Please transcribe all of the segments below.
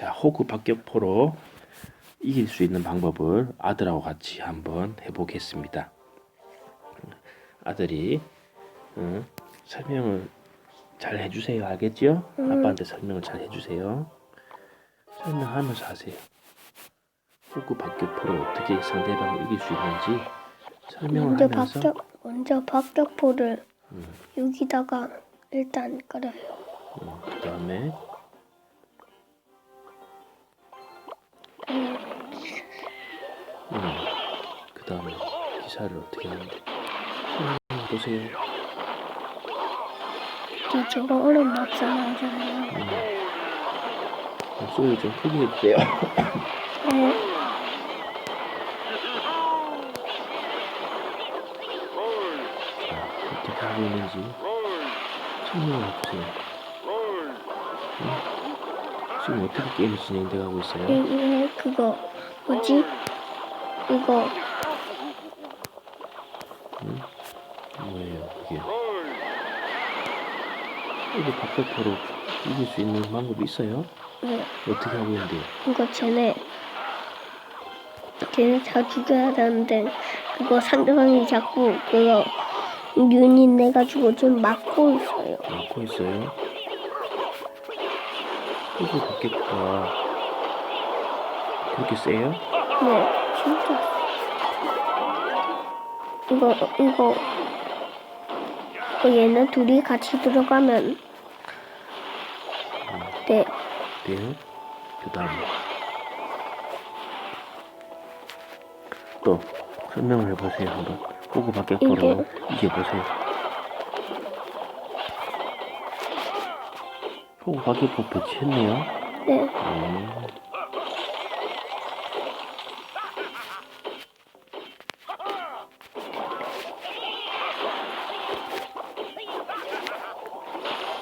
자, 호구 박격포로 이길 수 있는 방법을 아들하고 같이 한번 해보겠습니다. 아들이 응, 설명을 잘 해주세요. 알겠죠? 아빠한테 설명을 잘 해주세요. 설명하면서 하세요. 호구 박격포로 어떻게 상대방을 이길 수 있는지 설명을 먼저 하면서 박격 먼저 박격포를 음. 여기다가 일단 깔아요. 어, 그 다음에 그 다음에 기사를 어떻게 하는데 설명 보세요. 저 저거 얼음 막사 나오잖아요. 목소리 좀 크게 해주세요. 네. 자, 어떻게 하고 있는지 설명을 해주세요. 응? 지금 어떻게 게임이 진행돼가고 있어요? 이게 그거 뭐지? 이거 뭐예요, 그게? 이거 박격포로 이길 수 있는 방법이 있어요? 네. 어떻게 하고 있는데요? 이거 쟤네 쟤네 다 죽여야 되는데 그거 상대방이 자꾸 그거 유닛 내가지고 좀 막고 있어요. 막고 있어요. 이거 박격포가 그렇게 세요? 네, 진짜. 이거 이거 이거 얘네 둘이 같이 들어가면 네, 돼요? 그 다음에 또 설명을 해보세요 한번. 호구 박격포로 이겨보세요. 호구 박격포 배치했네요. 네, 음.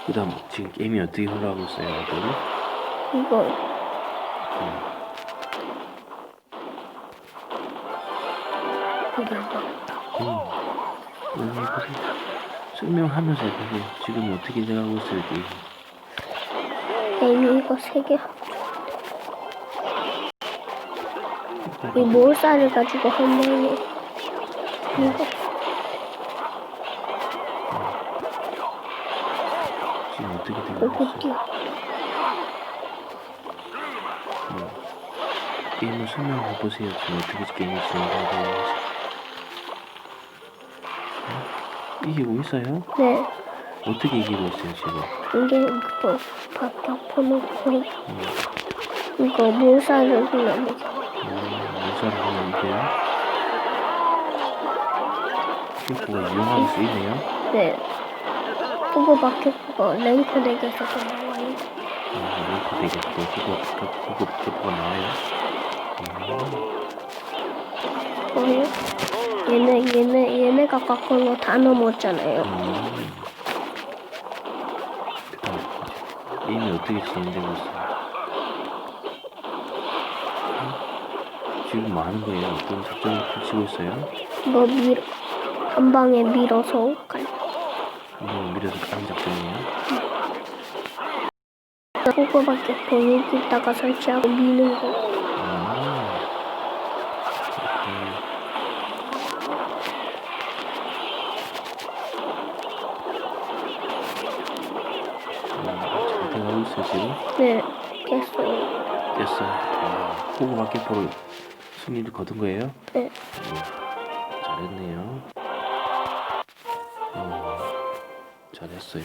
그 다음 지금 게임이 어떻게 흘러가고 있어요 아들이? 이거 이거 음, 해보세요. 설명하면서 해보세요. 지금 어떻게 돼가고 있을지. 애미 이거 세 개. 이 몰살을 가지고 한 번에 이거 어떻게 있어요. 뛰어. 게임을 설명해 보세요. 지금 어떻게 게임이 진행되고 있는지. 어? 이기고 있어요? 네, 어떻게 이기고 있어요, 지금? 이게 그거 박격포 놓고 이거 몰살을 하면 음, 하면 이겨요? 박격포가 이용할 수 있네요? 네. 그거 박격포가 랭크 덱에서도 나와요. 아, 되겠고, 그거, 그거, 그거 박격포가 나와요? 음. 뭐예요? 얘네 얘네 얘네가 깎은 거다 넘었잖아요. 음. 그다음 게임이 어떻게 진행되고 있어요? 음? 지금 뭐 하는 거예요? 어떤 작전을 펼치고 있어요? 뭐 밀, 한 방에 밀어서 갈. 한번 밀어서 가는 작전이에요? 그거밖에 여기다가 설치하고 미는 거. 아, 지금? 네, 됐어요. 됐어요. 아, 호구 마켓포로 승리를 거둔 거예요? 네, 음, 잘했네요. 잘했어요.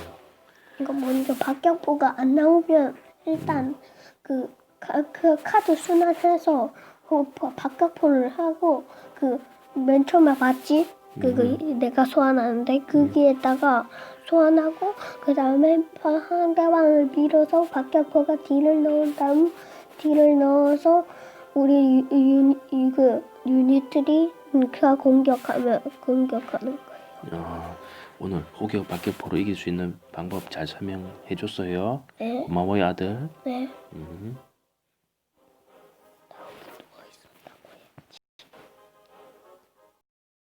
이거 먼저 박격포가 안 나오면 일단 그, 카, 그 카드 순환해서 그 바- 박격포를 하고 그 맨 처음에 봤지? 그거 내가 소환하는데 거기에다가 소환하고 그 다음에 상대방을 밀어서 박격포가 딜을 넣은 다음 딜을 넣어서 우리 유, 유, 유, 그 유닛들이 그 공격하면 공격하는 거예요. 아, 오늘 호격 박격포로 이길 수 있는 방법 잘 설명해 줬어요. 네, 고마워요 아들. 네. 음.